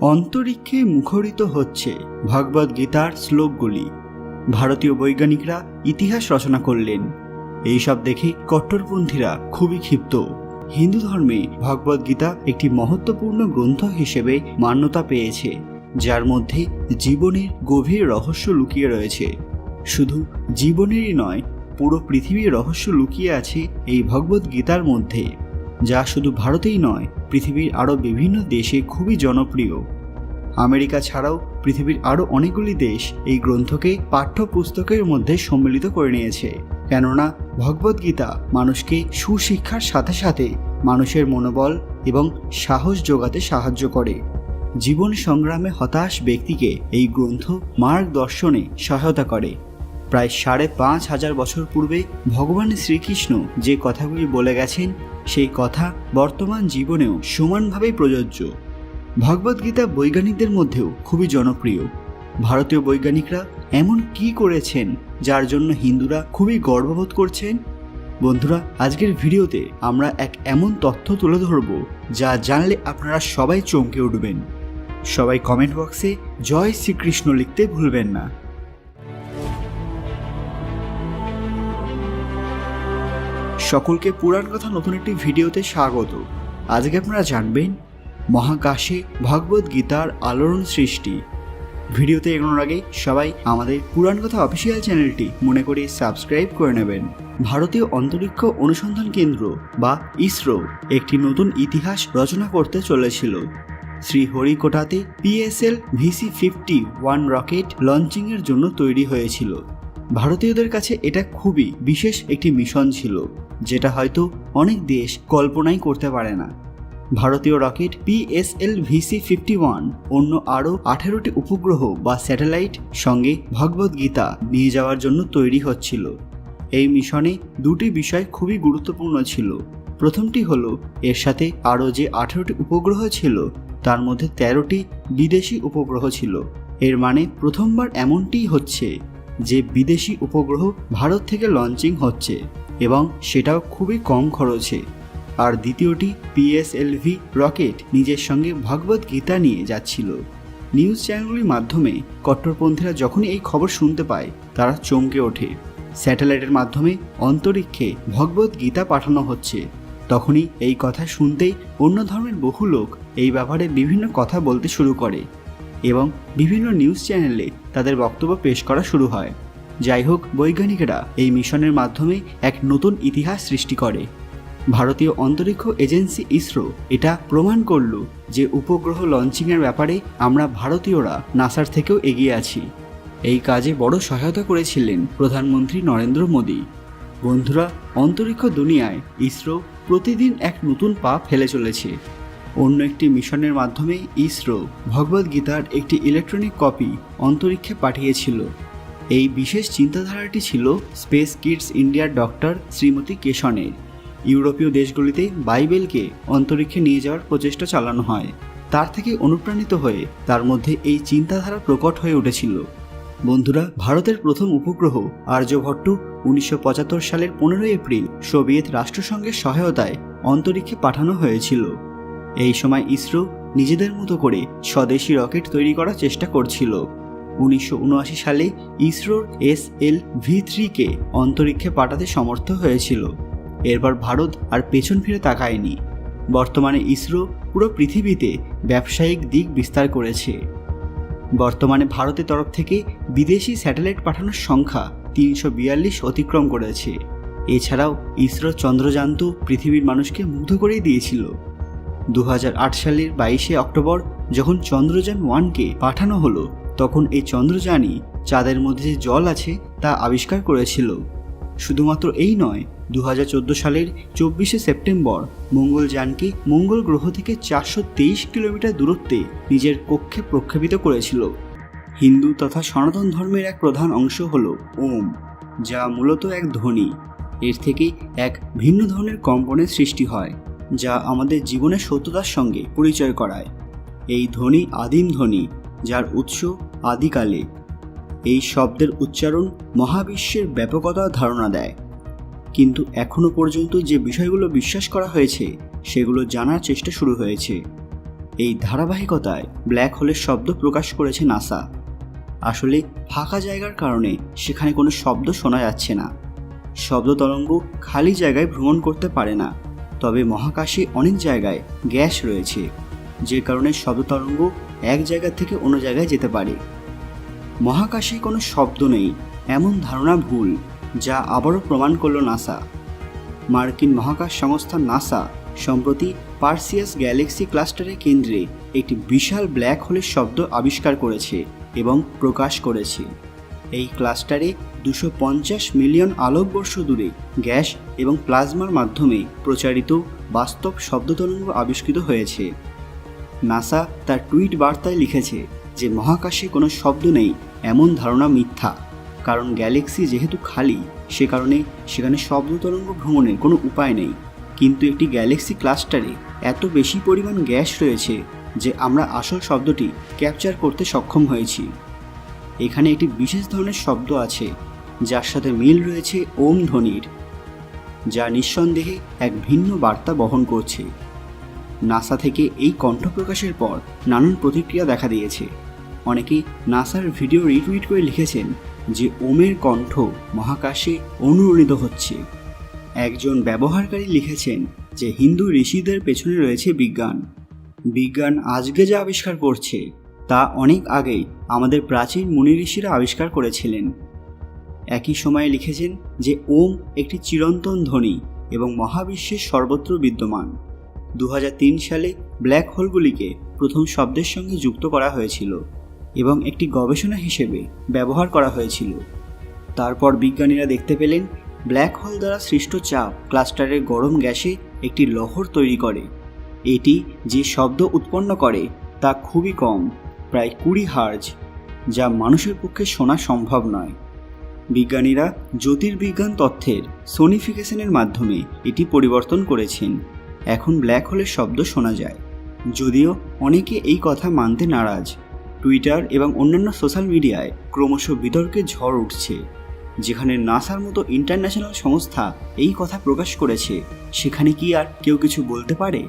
অন্তরিক্ষে মুখরিত হচ্ছে ভগবদ গীতার শ্লোকগুলি। ভারতীয় বৈজ্ঞানিকরা ইতিহাস রচনা করলেন। এইসব দেখে কট্টরপন্থীরা খুবই ক্ষিপ্ত। হিন্দু ধর্মে ভগবদ গীতা একটি মহত্বপূর্ণ গ্রন্থ হিসেবে মান্যতা পেয়েছে, যার মধ্যে জীবনের গভীর রহস্য লুকিয়ে রয়েছে। শুধু জীবনেরই নয়, পুরো পৃথিবীর রহস্য লুকিয়ে আছে এই ভগবদ গীতার মধ্যে। যা শুধু ভারতেই নয়, পৃথিবীর আরও বিভিন্ন দেশে খুবই জনপ্রিয়। আমেরিকা ছাড়াও পৃথিবীর আরও অনেকগুলি দেশ এই গ্রন্থকে পাঠ্যপুস্তকের মধ্যে সম্মিলিত করে নিয়েছে। কেননা ভগবদ্গীতা মানুষকে সুশিক্ষার সাথে সাথে মানুষের মনোবল এবং সাহস যোগাতে সাহায্য করে। জীবন সংগ্রামে হতাশ ব্যক্তিকে এই গ্রন্থ মার্গদর্শনে সহায়তা করে। প্রায় সাড়ে পাঁচ হাজার বছর পূর্বে ভগবান শ্রীকৃষ্ণ যে কথাগুলি বলে গেছেন, সেই কথা বর্তমান জীবনেও সমানভাবেই প্রযোজ্য। ভগবদ্গীতা বৈজ্ঞানিকদের মধ্যেও খুবই জনপ্রিয়। ভারতীয় বৈজ্ঞানিকরা এমন কি করেছেন, যার জন্য হিন্দুরা খুবই গর্ববোধ করছেন? বন্ধুরা, আজকের ভিডিওতে আমরা এক এমন তথ্য তুলে ধরব, যা জানলে আপনারা সবাই চমকে উঠবেন। সবাই কমেন্ট বক্সে জয় শ্রীকৃষ্ণ লিখতে ভুলবেন না। সকলকে পুরাণ কথা নতুন একটি ভিডিওতে স্বাগত। আজকে আপনারা জানবেন, মহাকাশে ভগবদ গীতার আলোড়ন সৃষ্টি। ভিডিওতে এগোনোর আগে সবাই আমাদের পুরাণ কথা অফিসিয়াল চ্যানেলটি মনে করে সাবস্ক্রাইব করে নেবেন। ভারতীয় অন্তরিক্ষ অনুসন্ধান কেন্দ্র বা ইসরো একটি নতুন ইতিহাস রচনা করতে চলেছিল। শ্রীহরিকোটাতে PSL VC fifty one rocket লঞ্চিংয়ের জন্য তৈরি হয়েছিল। ভারতীয়দের কাছে এটা খুবই বিশেষ একটি মিশন ছিল। যেটা হয়তো অনেক দেশ কল্পনাই করতে পারে না। ভারতীয় rocket PSL VC fifty one অন্য আরও আঠেরোটি উপগ্রহ বা স্যাটেলাইট সঙ্গে ভগবদ গীতা নিয়ে যাওয়ার জন্য তৈরি হচ্ছিল। এই মিশনে দুটি বিষয় খুবই গুরুত্বপূর্ণ ছিল। প্রথমটি হলো, এর সাথে আরও যে আঠেরোটি উপগ্রহ ছিল, তার মধ্যে তেরোটি বিদেশি উপগ্রহ ছিল। এর মানে প্রথমবার এমনটিই হচ্ছে যে বিদেশি উপগ্রহ ভারত থেকে লঞ্চিং হচ্ছে। এবং সেটাও খুবই কম খরচে। আর দ্বিতীয়টি পিএসএলভি রকেট নিজের সঙ্গে ভগবদ গীতা নিয়ে যাচ্ছিল। নিউজ চ্যানেলগুলির মাধ্যমে কট্টরপন্থীরা যখনই এই খবর শুনতে পায়, তারা চমকে ওঠে। স্যাটেলাইটের মাধ্যমে অন্তরিক্ষে ভগবদ গীতা পাঠানো হচ্ছে। তখনই এই কথা শুনতেই অন্য ধর্মের বহু লোক এই ব্যাপারে বিভিন্ন কথা বলতে শুরু করে এবং বিভিন্ন নিউজ চ্যানেলে তাদের বক্তব্য পেশ করা শুরু হয়। যাই হোক, বৈজ্ঞানিকেরা এই মিশনের মাধ্যমে এক নতুন ইতিহাস সৃষ্টি করে। ভারতীয় অন্তরিক্ষ এজেন্সি ইসরো এটা প্রমাণ করল যে উপগ্রহ লঞ্চিংয়ের ব্যাপারে আমরা ভারতীয়রা নাসার থেকেও এগিয়ে আছি। এই কাজে বড় সহায়তা করেছিলেন প্রধানমন্ত্রী নরেন্দ্র মোদী। বন্ধুরা, অন্তরিক্ষ দুনিয়ায় ইসরো প্রতিদিন এক নতুন পা ফেলে চলেছে। অন্য একটি মিশনের মাধ্যমে ইসরো ভগবদ্গীতার একটি ইলেকট্রনিক কপি অন্তরিক্ষে পাঠিয়েছিল। এই বিশেষ চিন্তাধারাটি ছিল স্পেস কিডস ইন্ডিয়ার ডক্টর শ্রীমতী কেশনের। ইউরোপীয় দেশগুলিতে বাইবেলকে অন্তরিক্ষে নিয়ে যাওয়ার প্রচেষ্টা চালানো হয়। তার থেকে অনুপ্রাণিত হয়ে তার মধ্যে এই চিন্তাধারা প্রকট হয়ে উঠেছিল। বন্ধুরা, ভারতের প্রথম উপগ্রহ আর্যভট্ট উনিশশো পঁচাত্তর সালের পনেরোই এপ্রিল সোভিয়েত রাষ্ট্রসংঘের সহায়তায় অন্তরিক্ষে পাঠানো হয়েছিল। এই সময় ইসরো নিজেদের মতো করে স্বদেশি রকেট তৈরি করার চেষ্টা করছিল। উনিশশো উনআশি সালে ইসরোর এস এল ভি থ্রিকে অন্তরিক্ষে পাঠাতে সমর্থ হয়েছিল। এরপর ভারত আর পেছন ফিরে তাকায়নি। বর্তমানে ইসরো পুরো পৃথিবীতে ব্যবসায়িক দিক বিস্তার করেছে। বর্তমানে ভারতের তরফ থেকে বিদেশি স্যাটেলাইট পাঠানোর সংখ্যা তিনশো বিয়াল্লিশ অতিক্রম করেছে। এছাড়াও ইসরো চন্দ্রযান তো পৃথিবীর মানুষকে মুগ্ধ করেই দিয়েছিল। দু হাজার আট সালের বাইশে অক্টোবর যখন চন্দ্রযান ওয়ানকে পাঠানো হলো তখন এই চন্দ্রযানই চাঁদের মধ্যে যে জল আছে তা আবিষ্কার করেছিল। শুধুমাত্র এই নয় দু সালের চব্বিশে সেপ্টেম্বর মঙ্গলযানকে মঙ্গল গ্রহ থেকে চারশো তেইশ কিলোমিটার দূরত্বে নিজের কক্ষে প্রক্ষেপিত করেছিল। হিন্দু তথা সনাতন ধর্মের এক প্রধান অংশ হল ওম, যা মূলত এক ধ্বনি। এর থেকে এক ভিন্ন ধরনের কম্পনের সৃষ্টি হয়, যা আমাদের জীবনের সত্যতার সঙ্গে পরিচয় করায়। এই ধ্বনি আদিম ধ্বনি যার উৎস আদিকালে। এই শব্দের উচ্চারণ মহাবিশ্বের ব্যাপকতার ধারণা দেয়। কিন্তু এখনও পর্যন্ত যে বিষয়গুলো বিশ্বাস করা হয়েছে, সেগুলো জানার চেষ্টা শুরু হয়েছে। এই ধারাবাহিকতায় ব্ল্যাক হোলের শব্দ প্রকাশ করেছে নাসা। আসলে ফাঁকা জায়গার কারণে সেখানে কোনো শব্দ শোনা যাচ্ছে না। শব্দ তরঙ্গ খালি জায়গায় ভ্রমণ করতে পারে না। তবে মহাকাশে অনেক জায়গায় গ্যাস রয়েছে। যে কারণে শব্দ তরঙ্গ এক জায়গা থেকে অন্য জায়গায় যেতে পারে। মহাকাশে কোনো শব্দ নেই, এমন ধারণা ভুল, যা আবারও প্রমাণ করল নাসা। মার্কিন মহাকাশ সংস্থা নাসা সম্প্রতি পার্সিয়াস গ্যালাক্সি ক্লাস্টারের কেন্দ্রে একটি বিশাল ব্ল্যাক হোলের শব্দ আবিষ্কার করেছে এবং প্রকাশ করেছে। এই ক্লাস্টারে দুশো পঞ্চাশ মিলিয়ন আলোকবর্ষ দূরে গ্যাস এবং প্লাজমার মাধ্যমে প্রচারিত বাস্তব শব্দতরঙ্গ আবিষ্কৃত হয়েছে। নাসা তার টুইট বার্তায় লিখেছে যে মহাকাশে কোনো শব্দ নেই, এমন ধারণা মিথ্যা। কারণ গ্যালাক্সি যেহেতু খালি, সে কারণে সেখানে শব্দ তরঙ্গ ভ্রমণের কোনো উপায় নেই। কিন্তু একটি গ্যালাক্সি ক্লাস্টারে এত বেশি পরিমাণ গ্যাস রয়েছে যে আমরা আসল শব্দটি ক্যাপচার করতে সক্ষম হয়েছি। এখানে একটি বিশেষ ধরনের শব্দ আছে, যার সাথে মিল রয়েছে ওম ধ্বনির, যা নিঃসন্দেহে এক ভিন্ন বার্তা বহন করছে। নাসা থেকে এই কণ্ঠ প্রকাশের পর নানান প্রতিক্রিয়া দেখা দিয়েছে। অনেকে নাসার ভিডিও রিটুইট করে লিখেছেন যে ওমের কণ্ঠ মহাকাশে অনুরণিত হচ্ছে। একজন ব্যবহারকারী লিখেছেন যে হিন্দু ঋষিদের পেছনে রয়েছে বিজ্ঞান। বিজ্ঞান আজকে যা আবিষ্কার করছে, তা অনেক আগেই আমাদের প্রাচীন মুনি ঋষিরা আবিষ্কার করেছিলেন। একই সময়ে লিখেছেন যে ওম একটি চিরন্তন ধ্বনি এবং মহাবিশ্বের সর্বত্র বিদ্যমান। দু হাজার তিন সালে ব্ল্যাক হোলগুলিকে প্রথম শব্দের সঙ্গে যুক্ত করা হয়েছিল এবং একটি গবেষণা হিসেবে ব্যবহার করা হয়েছিল। তারপর বিজ্ঞানীরা দেখতে পেলেন, ব্ল্যাক হোল দ্বারা সৃষ্ট চাপ ক্লাস্টারের গরম গ্যাসে একটি লহর তৈরি করে। এটি যে শব্দ উৎপন্ন করে তা খুবই কম, প্রায় কুড়ি হার্জ, যা মানুষের পক্ষে শোনা সম্ভব নয়। বিজ্ঞানীরা জ্যোতির্বিজ্ঞান তথ্যের সোনিফিকেশনের মাধ্যমে এটি পরিবর্তন করেছেন। এখন ব্ল্যাক হোলের শব্দ শোনা যায়। যদিও অনেকে এই কথা মানতে নারাজ। টুইটার এবং অন্যান্য সোশ্যাল মিডিয়ায় ক্রমশ বিতর্কের ঝড় উঠছে, যেখানে নাসার মতো ইন্টারন্যাশনাল সংস্থা এই কথা প্রকাশ করেছে। সেখানে কি আর কেউ কিছু বলতে পারে?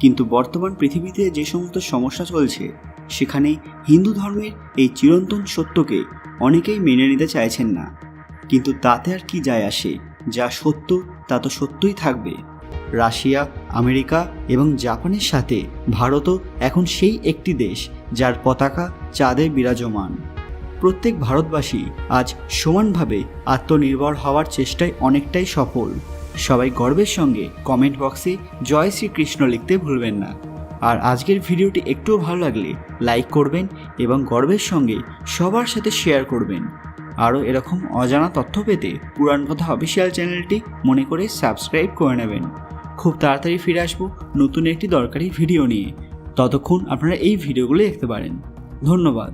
কিন্তু বর্তমান পৃথিবীতে যে সমস্ত সমস্যা চলছে, সেখানে হিন্দু ধর্মের এই চিরন্তন সত্যকে অনেকেই মেনে নিতে চাইছেন না। কিন্তু তাতে আর কি যায় আসে? যা সত্য, তা তো সত্যই থাকবে। রাশিয়া, আমেরিকা এবং জাপানের সাথে ভারতও এখন সেই একটি দেশ যার পতাকা চাঁদে বিরাজমান। প্রত্যেক ভারতবাসী আজ সমানভাবে আত্মনির্ভর হওয়ার চেষ্টায় অনেকটাই সফল। সবাই গর্বের সঙ্গে কমেন্ট বক্সে জয় শ্রীকৃষ্ণ লিখতে ভুলবেন না। আর আজকের ভিডিওটি একটুও ভালো লাগলে লাইক করবেন এবং গর্বের সঙ্গে সবার সাথে শেয়ার করবেন। আরও এরকম অজানা তথ্য পেতে পুরাণ কথা অফিসিয়াল চ্যানেলটি মনে করে সাবস্ক্রাইব করে নেবেন। খুব তাড়াতাড়ি ফিরে আসব নতুন একটি দরকারি ভিডিও নিয়ে। ততক্ষণ আপনারা এই ভিডিওগুলো দেখতে পারেন। ধন্যবাদ।